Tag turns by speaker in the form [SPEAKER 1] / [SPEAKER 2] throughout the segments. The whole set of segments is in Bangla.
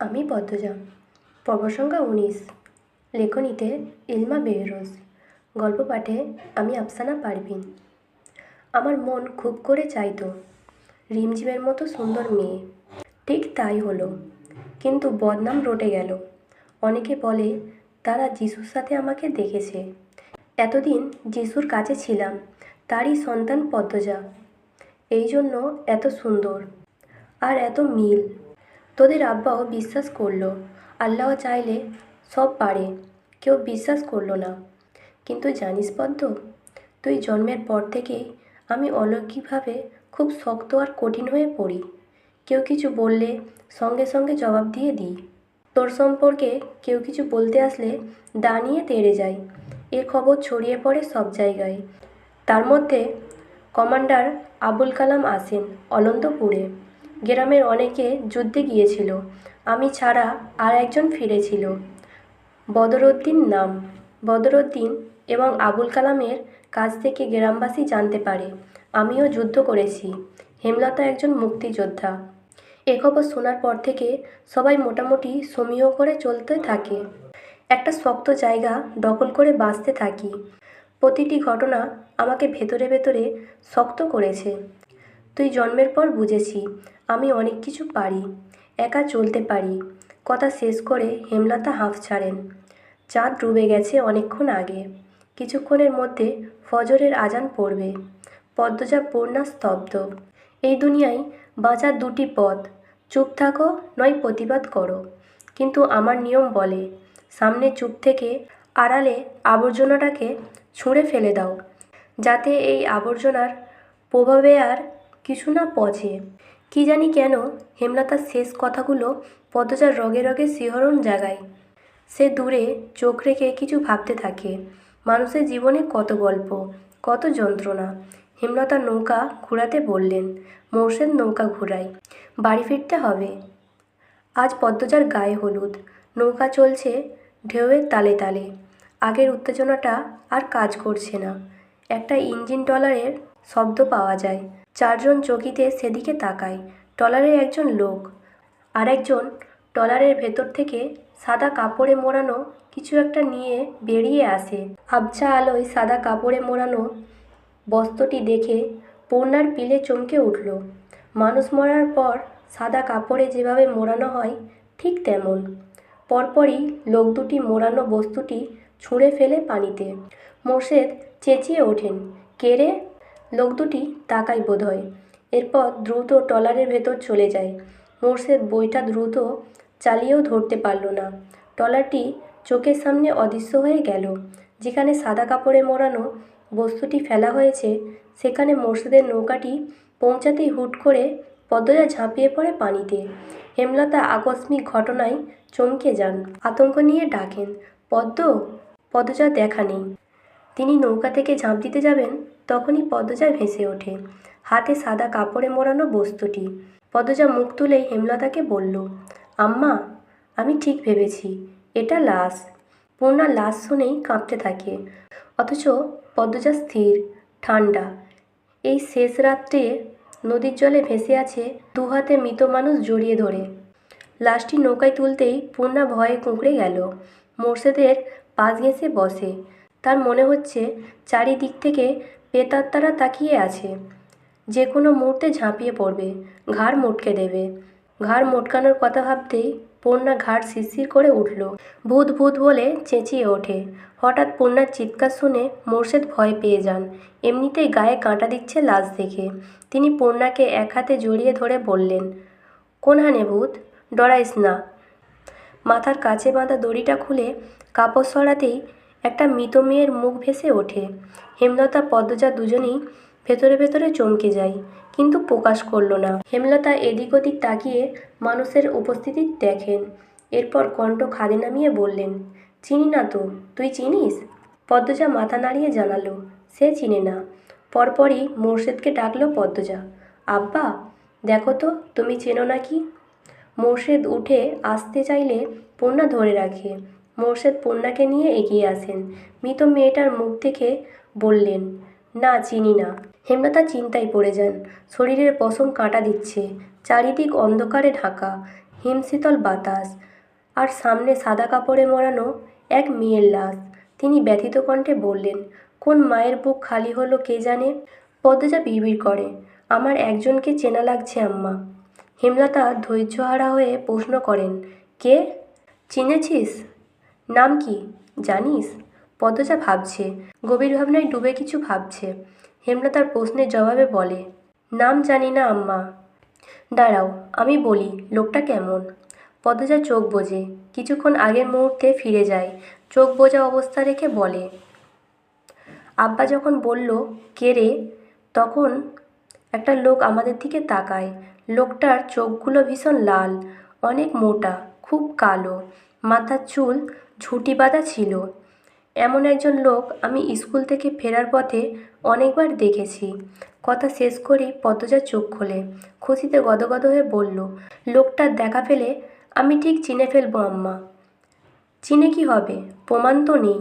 [SPEAKER 1] আমি পদ্মজা পর্ব সংখ্যা উনিশ। লেখনীতে ইলমা বেহরোজ। গল্প পাঠে আমি আফসানা পারভিন। আমার মন খুব করে চাইতো, রিমঝিমের মতো সুন্দর মেয়ে। ঠিক তাই হলো। কিন্তু বদনাম রটে গেল। অনেকে বলে, তারা যিশুর সাথে আমাকে দেখেছে। এতদিন যিশুর কাছে ছিলাম, তারই সন্তান পদ্মজা। এই জন্য এত সুন্দর। আর এত মিল। তোদের আব্বাও বিশ্বাস করল। আল্লাহ চাইলে সব পারে, কেউ বিশ্বাস করল না। কিন্তু জানিস পদ্ম, তুই জন্মের পর থেকেই আমি অলৌকিকভাবে খুব শক্ত আর কঠিন হয়ে পড়ি। কেউ কিছু বললে সঙ্গে সঙ্গে জবাব দিয়ে দিই। তোর সম্পর্কে কেউ কিছু বলতে আসলে দাঁড়িয়ে তেড়ে যাই। এ খবর ছড়িয়ে পড়ে সব জায়গায়। তার মধ্যে কমান্ডার আবুল কালাম আসেন অনন্তপুরে। গ্রামের অনেকে যুদ্ধে গিয়েছিল। আমি ছাড়া আর একজন ফিরেছিল। বদরুদ্দিন নাম। বদরুদ্দিন এবং আবুল কালামের কাছ থেকে গ্রামবাসী জানতে পারে, আমিও যুদ্ধ করেছি। হেমলতা একজন মুক্তিযোদ্ধা। এ খবর শোনার পর থেকে সবাই মোটামুটি সমীহ করে চলতে থাকে। একটা শক্ত জায়গা দখল করে বাঁচতে থাকি। প্রতিটি ঘটনা আমাকে ভেতরে ভেতরে শক্ত করেছে। তুই জন্মের পর বুঝেছি, আমি অনেক কিছু পারি, একা চলতে পারি। কথা শেষ করে হেমলতা হাঁফ ছাড়েন। চাঁদ ডুবে গেছে অনেকক্ষণ আগে। কিছুক্ষণের মধ্যে ফজরের আজান পড়বে। পদ্মজা পূর্ণা স্তব্ধ। এই দুনিয়ায় বাঁচার দুটি পথ। চুপ থাকো, নয় প্রতিবাদ করো। কিন্তু আমার নিয়ম বলে, সামনে চুপ থেকে আড়ালে আবর্জনাটাকে ছুঁড়ে ফেলে দাও। যাতে এই আবর্জনার প্রভাবে আর কিছু না পচে কি জানি কেন হেমলতার শেষ কথাগুলো পদ্মজার রগে রগে শিহরণ জাগায়। সে দূরে চোখ রেখে কিছু ভাবতে থাকে। মানুষের জীবনে কত গল্প, কত যন্ত্রণা। হেমলতা নৌকা ঘোরাতে বললেন, মোর্শেদ নৌকা ঘোরায় বাড়ি ফিরতে হবে। আজ পদ্মজার গায়ে হলুদ, নৌকা চলছে ঢেউয়ের তালে তালে। আগের উত্তেজনাটা আর কাজ করছে না। একটা ইঞ্জিন টলারের শব্দ পাওয়া যায়। চারজন চকিতে সেদিকে তাকায়, টলারে একজন লোক। আর একজন টলারের ভেতর থেকে সাদা কাপড়ে মোড়ানো কিছু একটা নিয়ে বেরিয়ে আসে। আবছা আলোয় সাদা কাপড়ে মোড়ানো বস্ত্রটি দেখে পূর্ণার পিলে চমকে উঠল। মানুষ মরার পর সাদা কাপড়ে যেভাবে মোড়ানো হয়, ঠিক তেমন। পরপরই লোক দুটি মোড়ানো বস্তুটি ছুঁড়ে ফেলে পানিতে। মোর্শেদ চেঁচিয়ে ওঠেন, কে রে? লোক দুটি তাকাই বোধহয়। এরপর দ্রুত ট্রলারের ভেতর চলে যায়। মোর্শেদ বইটা দ্রুত চালিয়েও ধরতে পারল না। ট্রলারটি চোখের সামনে অদৃশ্য হয়ে গেল। যেখানে সাদা কাপড়ে মোড়ানো বস্তুটি ফেলা হয়েছে, সেখানে মোর্শেদের নৌকাটি পৌঁছাতেই হুট করে পদ্মজা ঝাঁপিয়ে পড়ে পানিতে। হেমলতা আকস্মিক ঘটনায় চমকে যান। আতঙ্ক নিয়ে ডাকেন, পদ্ম পদ্মজার দেখা নেই। তিনি নৌকা থেকে ঝাঁপ দিতে যাবেন, তখনই পদ্মজা ভেসে ওঠে। হাতে সাদা কাপড়ে মোড়ানো বস্তুটি। পদ্মজা মুখ তুলেই হেমলতাকে বলল, আম্মা, আমি ঠিক ভেবেছি, এটা লাশ। পূর্ণা লাশ শুনেই কাঁপতে থাকে। অথচ পদ্মজা স্থির ঠান্ডা এই শেষ রাত্রে নদীর জলে ভেসে আছে দু হাতে মৃত মানুষ জড়িয়ে ধরে। লাশটি নৌকায় তুলতেই পূর্ণা ভয়ে কুঁকড়ে গেল। মোর্শেদের পাশ ঘেঁষে বসে। তার মনে হচ্ছে চারিদিক থেকে পেতাত্তারা তাকিয়ে আছে। যে কোনো মুহূর্তে ঝাঁপিয়ে পড়বে, ঘাড় মোটকে দেবে। ঘাড় মোটকানোর কথা ভাবতেই পূর্ণা ঘাড় শিরশির করে উঠল। ভূত ভূত বলে চেঁচিয়ে ওঠে। হঠাৎ পূর্ণার চিৎকার শুনে মোর্শেদ ভয় পেয়ে যান। এমনিতেই গায়ে কাঁটা দিচ্ছে লাশ দেখে। তিনি পূর্ণাকে এক হাতে জড়িয়ে ধরে বললেন কোন হানে ভূত? ডরাইস না। মাথার কাছে বাঁধা দড়িটা খুলে কাপড় সরাতেই একটা মৃত মেয়ের মুখ ভেসে ওঠে। হেমলতা, পদ্মজা দুজনেই ভেতরে ভেতরে চমকে যায়, কিন্তু প্রকাশ করল না। হেমলতা এদিক ওদিক তাকিয়ে মানুষের উপস্থিতি দেখেন। এরপর কণ্ঠ খাদে নামিয়ে বললেন, চিনি না তো, তুই চিনিস? পদ্মজা মাথা নাড়িয়ে জানালো, সে চিনে না। পরপরই মোর্শেদকে ডাকলো পদ্মজা, আব্বা, দেখো তো, তুমি চেনো নাকি? মোর্শেদ উঠে আসতে চাইলে পূর্ণা ধরে রাখে মোর্শেদ পূর্ণাকে নিয়ে এগিয়ে আসেন। মৃত মেয়েটার মুখ দেখে বললেন, না, চিনি না। হেমলতা চিন্তায় পড়ে যান। শরীরের পশম কাঁটা দিচ্ছে। চারিদিক অন্ধকারে ঢাকা, হিমশীতল বাতাস। আর সামনে সাদা কাপড়ে মোড়ানো এক মেয়ের লাশ। তিনি ব্যথিত কণ্ঠে বললেন, কোন মায়ের বুক খালি হলো কে জানে? পদ্মজা বিড়বিড় করে, আমার একজনকে চেনা লাগছে, আম্মা। হেমলতা ধৈর্যহারা হয়ে প্রশ্ন করেন, কে? চিনেছিস? নাম কি? জানিস? পদ্মজা ভাবছে। গভীর ভাবনায় ডুবে কিছু ভাবছে। হেমলা তার প্রশ্নের জবাবে বলে, নাম জানি না, আম্মা। দাঁড়াও, আমি বলি, লোকটা কেমন? পদ্মজা চোখ বোঝে। কিছুক্ষণ আগের মুহূর্তে ফিরে যায়। চোখ বোঝা অবস্থা রেখে বলে, আব্বা যখন বলল, কে রে? তখন একটা লোক আমাদের দিকে তাকায়। লোকটার চোখগুলো ভীষণ লাল, অনেক মোটা, খুব কালো। মাথার চুল ঝুঁটি বাঁধা ছিল। এমন একজন লোক আমি স্কুল থেকে ফেরার পথে অনেকবার দেখেছি। কথা শেষ করেই পদ্মজা চোখ খোলে, খুশিতে গদগদ হয়ে বলল লোকটার দেখা পেলে আমি ঠিক চিনে ফেলব, আম্মা। চিনে কি হবে? প্রমাণ তো নেই।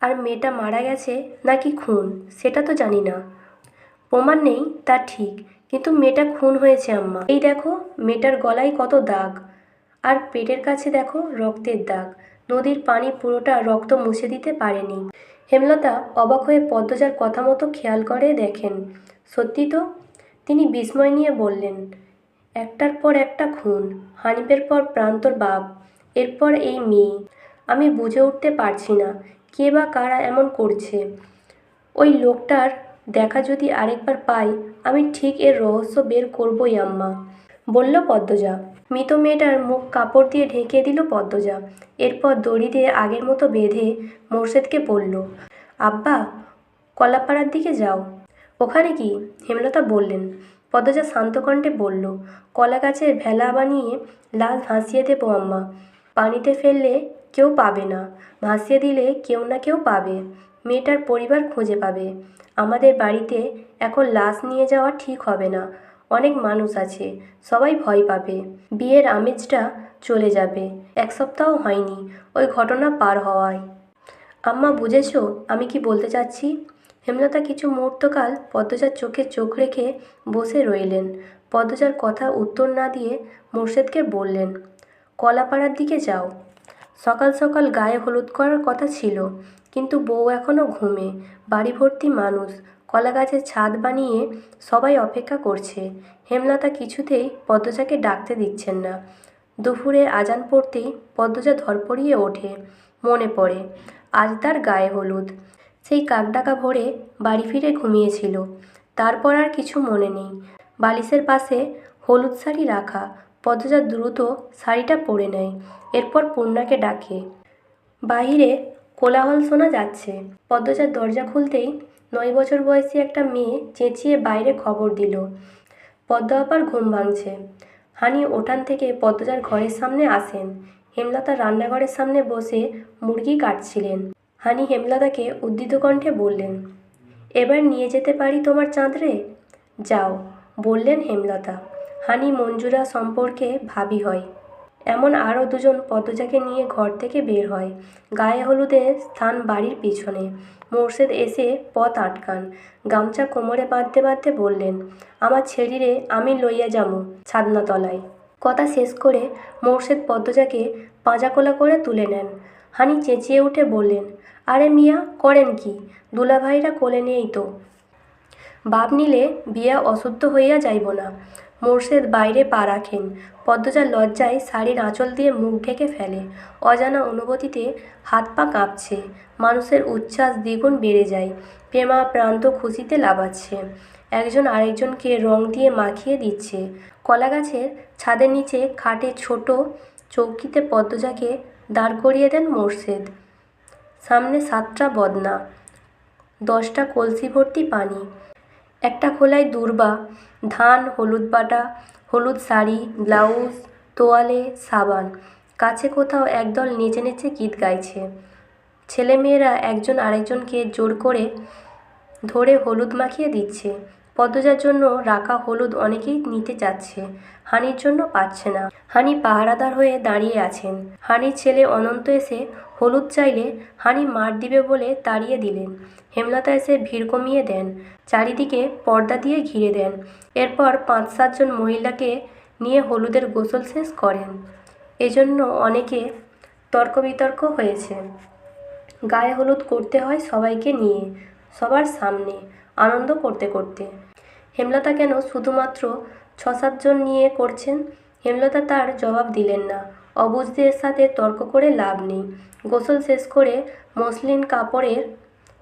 [SPEAKER 1] আর মেয়েটা মারা গেছে নাকি খুন, সেটা তো জানি না। প্রমাণ নেই, তা ঠিক, কিন্তু মেয়েটা খুন হয়েছে, আম্মা। এই দেখো, মেয়েটার গলায় কত দাগ। আর পেটের কাছে দেখো, রক্তের দাগ। নদীর পানি পুরোটা রক্ত মুছে দিতে পারেনি। হেমলতা অবাক হয়ে পদ্মজার কথা মতো খেয়াল করে দেখেন। সত্যি তো? তিনি বিস্ময় নিয়ে বললেন, একটার পর একটা খুন, হানিফের পর প্রান্তর বাপ, এরপর এই মেয়ে। আমি বুঝে উঠতে পারছি না, কে বা কারা এমন করছে। ওই লোকটার দেখা যদি আরেকবার পাই, আমি ঠিক এর রহস্য বের করবই আম্মা। বলল পদ্মজা। মৃত মেয়েটার মুখ কাপড় দিয়ে ঢেকে দিল পদ্মজা। এরপর দড়ি দিয়ে আগের মতো বেঁধে মোর্শেদকে বলল, আব্বা, কলাপাড়ার দিকে যাও। ওখানে কি? হেমলতা বললেন। পদ্মজা শান্তকণ্ঠে বলল কলা গাছের ভেলা বানিয়ে লাশ ভাসিয়ে দেবো আম্মা। পানিতে ফেললে কেউ পাবে না। ভাসিয়ে দিলে কেউ না কেউ পাবে। মেয়েটার পরিবার খুঁজে পাবে। আমাদের বাড়িতে এখন লাশ নিয়ে যাওয়া ঠিক হবে না। অনেক মানুষ আছে, সবাই ভয় পাবে। বিয়ের আমেজটা চলে যাবে। এক সপ্তাহ হয়নি, ওই ঘটনা পার হওয়ায়। আম্মা, বুঝেছ আমি কি বলতে চাচ্ছি? হেমলতা কিছু মুহূর্তকাল পদ্মজার চোখে চোখ রেখে বসে রইলেন। পদ্মজার কথা উত্তর না দিয়ে মোর্শেদকে বললেন, কলাপাড়ার দিকে যাও। সকাল সকাল গায়ে হলুদ করার কথা ছিল, কিন্তু বউ এখনও ঘুমে বাড়ি ভর্তি মানুষ। কলা গাছের ছাদ বানিয়ে সবাই অপেক্ষা করছে। হেমলতা কিছুতেই পদ্মজাকে ডাকতে দিচ্ছেন না। দুপুরে আজান পড়তেই পদ্মজা ধরপড়িয়ে ওঠে। মনে পড়ে, আজ তার গায়ে হলুদ। সেই কাকডাকা ভরে বাড়ি ফিরে ঘুমিয়েছিল। তারপর আর কিছু মনে নেই। বালিশের পাশে হলুদ শাড়ি রাখা। পদ্মজা দ্রুত শাড়িটা পরে নেয়। এরপর পূর্ণাকে ডাকে, বাহিরে কোলাহল শোনা যাচ্ছে। পদ্মজার দরজা খুলতেই নয় বছর বয়সী একটা মেয়ে চেঁচিয়ে বাইরে খবর দিল। পদ্ম আপার ঘুম ভাঙছে। হানি ওঠান থেকে পদ্মজার ঘরের সামনে আসেন। হেমলতা রান্নাঘরের সামনে বসে মুরগি কাটছিলেন। হানি হেমলতাকে উদ্ধৃত কণ্ঠে বললেন, এবার নিয়ে যেতে পারি তোমার চাঁদরে? যাও, বললেন হেমলতা। হানি মঞ্জুরা সম্পর্কে ভাবি হয়। এমন আরও দুজন পদ্মজাকে নিয়ে ঘর থেকে বের হয়। গায়ে হলুদে স্থান বাড়ির পিছনে। মোর্শেদ এসে পথ আটকান। গামছা কোমরে বাঁধতে বাঁধতে বললেন, আমার ছেড়িরে আমি লইয়া যামু ছাদনাতলায়। কথা শেষ করে মোর্শেদ পদ্মজাকে পাঁজাকোলা করে তুলে নেন। হানি চেঁচিয়ে উঠে বললেন, আরে মিয়া, করেন কি? দুলাভাইরা কোলে নেই তো। বাপ নিলে বিয়া অশুদ্ধ হইয়া যাইব না। মোর্শেদ বাইরে পা রাখেন। পদ্মজার লজ্জায় শাড়ির আঁচল দিয়ে মুখ ঢেকে ফেলে। অজানা অনুভূতিতে হাত পা কাঁপছে। মানুষের উচ্ছ্বাস দ্বিগুণ বেড়ে যায়। প্রেমা প্রান্ত খুশিতে লাফাচ্ছে একজন আরেকজনকে রং দিয়ে মাখিয়ে দিচ্ছে। কলা গাছের ছাদের নিচে খাটে ছোট চৌকিতে পদ্মজাকে দাঁড় করিয়ে দেন মোর্শেদ। সামনে সাতটা বদনা, দশটা কলসি ভর্তি পানি। একটা খোলায় দূর্বা, ধান, হলুদ বাটা, হলুদ শাড়ি, ব্লাউজ, তোয়ালে, সাবান। কাছে কোথাও একদল নেচে নেচে গীত গাইছে। ছেলেমেয়েরা একজন আরেকজনকে জোর করে ধরে হলুদ মাখিয়ে দিচ্ছে। পদ্মজার জন্য রাখা হলুদ অনেকেই নিতে চাচ্ছে। হানির জন্য পাচ্ছে না। হানি পাহারাদার হয়ে দাঁড়িয়ে আছেন। হানির ছেলে অনন্ত এসে হলুদ চাইলে হানি মার দিবে বলে তাড়িয়ে দিলেন। হেমলতা এসে ভিড় কমিয়ে দেন। চারিদিকে পর্দা দিয়ে ঘিরে দেন। এরপর পাঁচ সাতজন মহিলাকে নিয়ে হলুদের গোসল শেষ করেন। এজন্য অনেকে তর্ক বিতর্ক হয়েছে। গায়ে হলুদ করতে হয় সবাইকে নিয়ে, সবার সামনে, আনন্দ করতে করতে। হেমলতা কেন শুধুমাত্র ছ সাতজন নিয়ে করছেন? হেমলতা তার জবাব দিলেন না। অবুঝদের সাথে তর্ক করে লাভ নেই। গোসল শেষ করে মসলিন কাপড়ের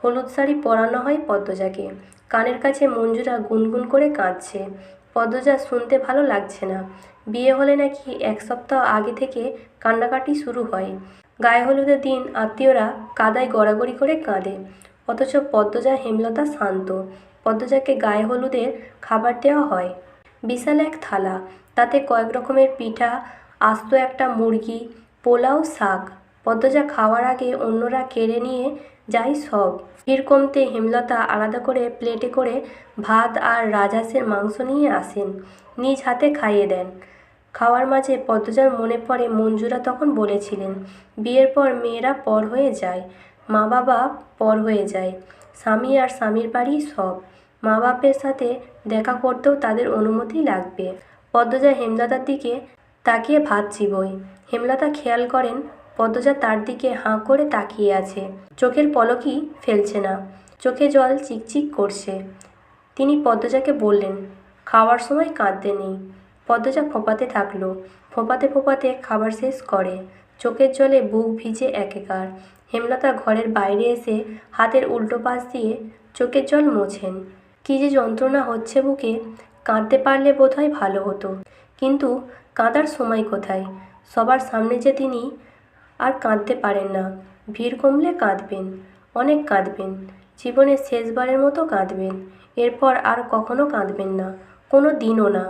[SPEAKER 1] হলুদ শাড়ি পরানো হয় পদ্মজাকে। কানের কাছে মঞ্জুরা গুনগুন করে কাঁদছে। পদ্মজা শুনতে ভালো লাগছে না। বিয়ে হলে নাকি এক সপ্তাহ আগে থেকে কান্নাকাটি শুরু হয়। গায়ে হলুদের দিন আত্মীয়রা কাদায় গড়াগড়ি করে কাঁদে। অথচ পদ্মজা হেমলতা শান্ত। পদ্মজাকে গায়ে হলুদের খাবার দেওয়া হয়। বিশাল এক থালা। তাতে কয়েক রকমের পিঠা আস্ত একটা মুরগি, পোলাও শাক, পদ্মজা খাওয়ার আগে অন্যরা কেড়ে নিয়ে যায় সব। ভিড় কমতে হেমলতা আলাদা করে প্লেটে করে ভাত আর রাজহাঁসের মাংস নিয়ে আসেন, নিজ হাতে খাইয়ে দেন। খাওয়ার মাঝে পদ্মজার মনে পড়ে মঞ্জুরা তখন বলেছিলেন, বিয়ের পর মেয়েরা পর হয়ে যায় মা বাবা পর হয়ে যায়, স্বামী আর স্বামীর বাড়ি সব। মা বাপের সাথে দেখা করতেও তাদের অনুমতি লাগবে। পদ্মজা হেমলতার দিকে তাকিয়ে ভাত চিবোয় হেমলতা খেয়াল করেন, পদ্মজা তার দিকে হাঁ করে তাকিয়ে আছে। চোখের পলকই ফেলছে না। চোখে জল চিকচিক করছে। তিনি পদ্মজাকে বললেন, খাওয়ার সময় কাঁদতে নেই। পদ্মজা ফোপাতে থাকল। ফোপাতে ফোপাতে খাবার শেষ করে। চোখের জলে বুক ভিজে একেকার। হেমলতা ঘরের বাইরে এসে হাতের উল্টো পাশ দিয়ে চোখের জল মোছেন। কী যে যন্ত্রণা হচ্ছে বুকে, কাঁদতে পারলে বোধহয় ভালো হতো। কিন্তু কাঁদার সময় কোথায়? সবার সামনে যে তিনি আর কাঁদতে পারেন না। ভিড় কমলে কাঁদবেন, অনেক কাঁদবেন, জীবনের শেষবারের মতো কাঁদবেন, এরপর আর কখনো কাঁদবেন না, কোনো দিনও না।